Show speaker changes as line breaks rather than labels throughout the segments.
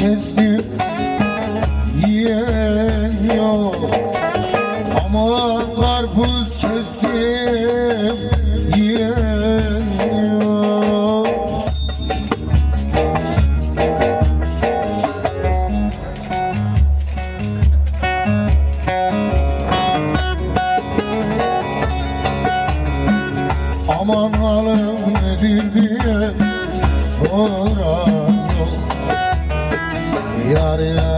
kesip yiyen yok. Aman Yeah.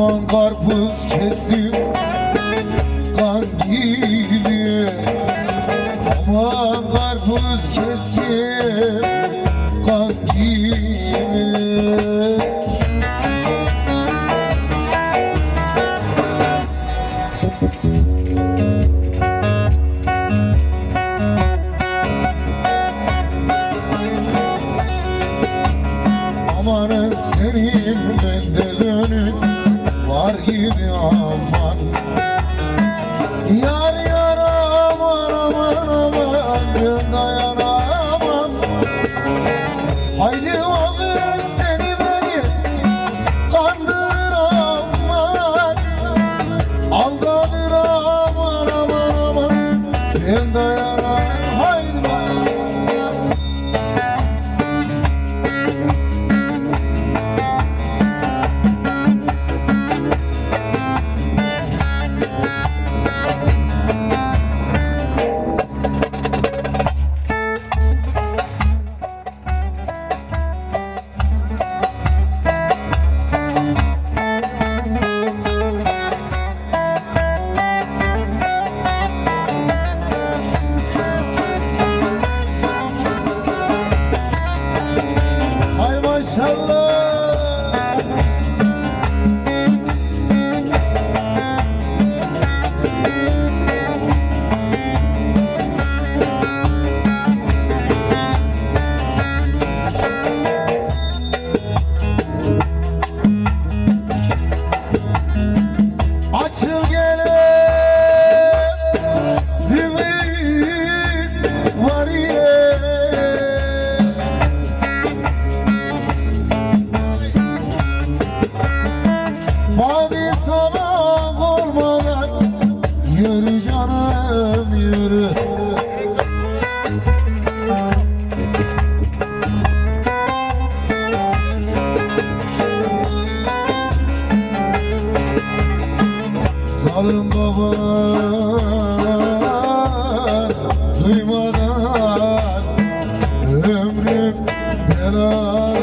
Osman karpuz kestim kan gibi Aman karpuz kestim kan gibi duymadan ömrüm belam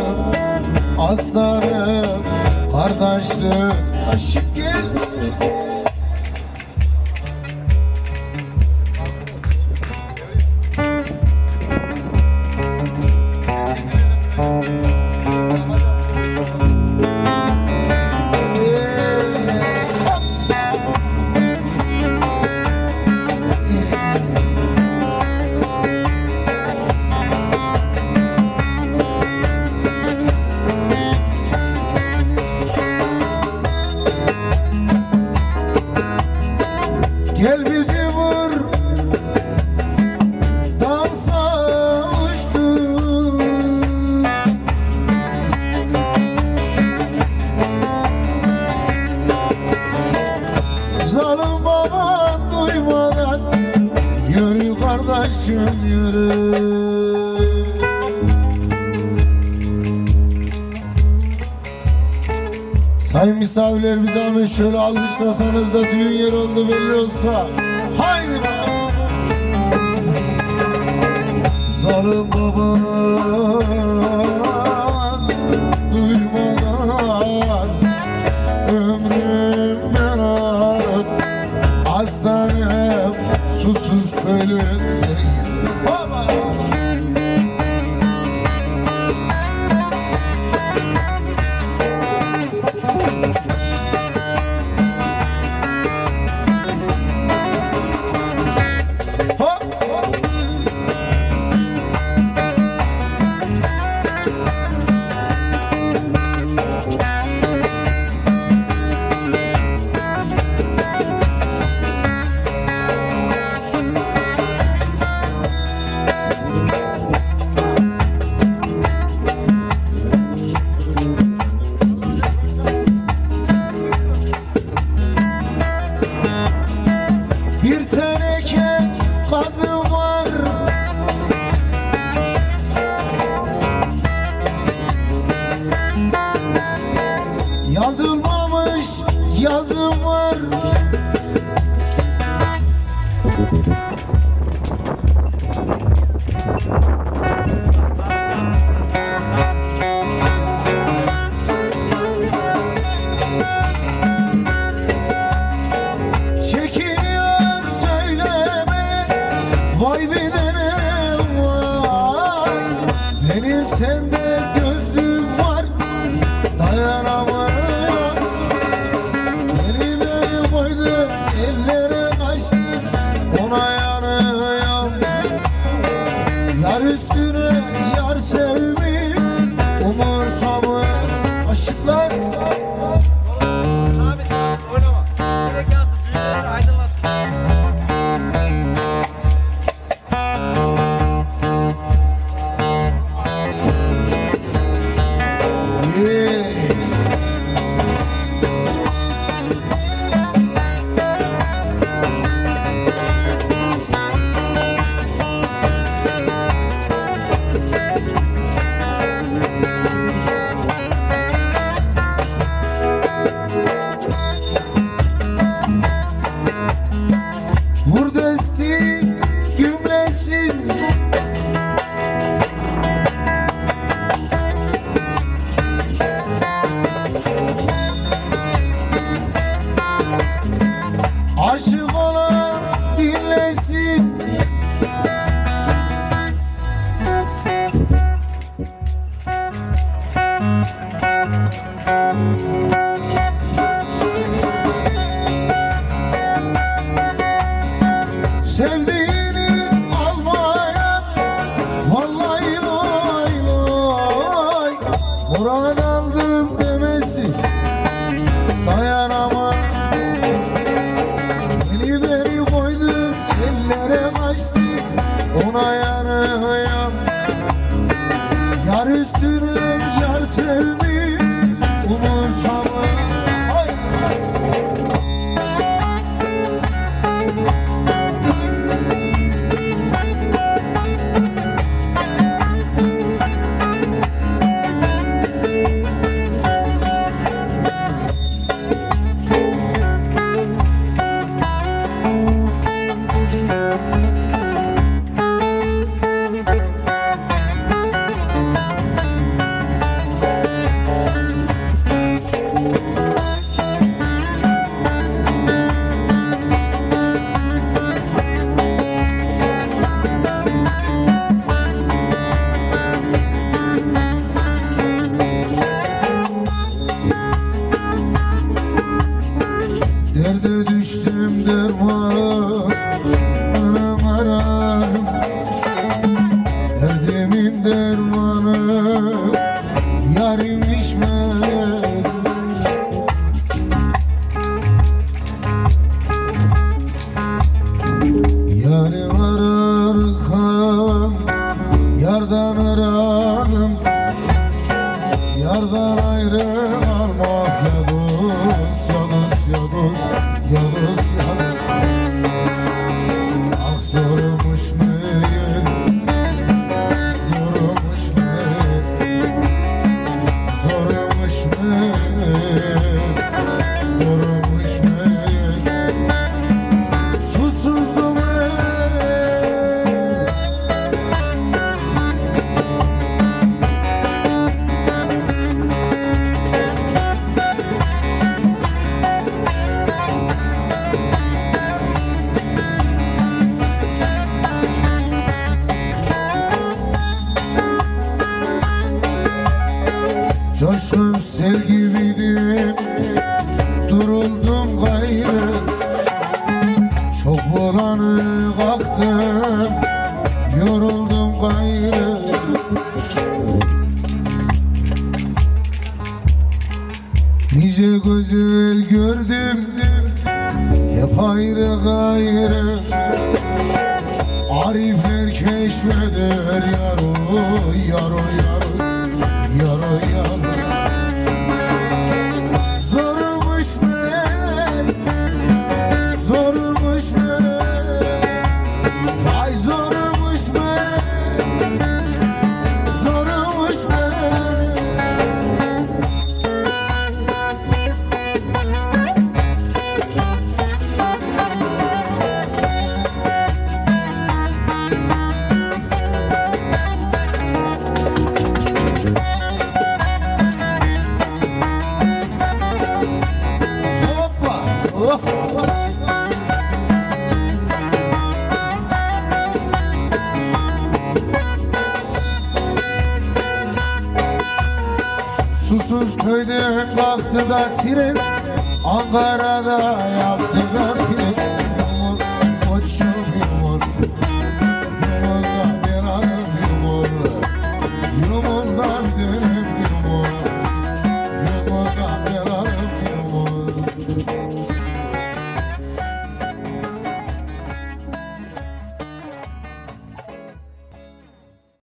aslanım kardeşlik aşık misafirlerimize Ahmet şöyle alkışlasanız da düğün yeri oldu belli olsa. Haydi be! Zarım baba duymadan ömrüm berat hastanem susuz kölüm Yazılmamış yazım var. Çekiniyorum söyleme. Vay bedenim Aşık olan dinlesin. Sevdiğini almayan Vallahi lay lay Murad their one. Bulanı kalktım Yoruldum gayrı. Nice güzel gördüm Hep ayrı gayrı. Arifler keşfeder yaro yaro yaro Kalktı da tren Ankara'da yaptı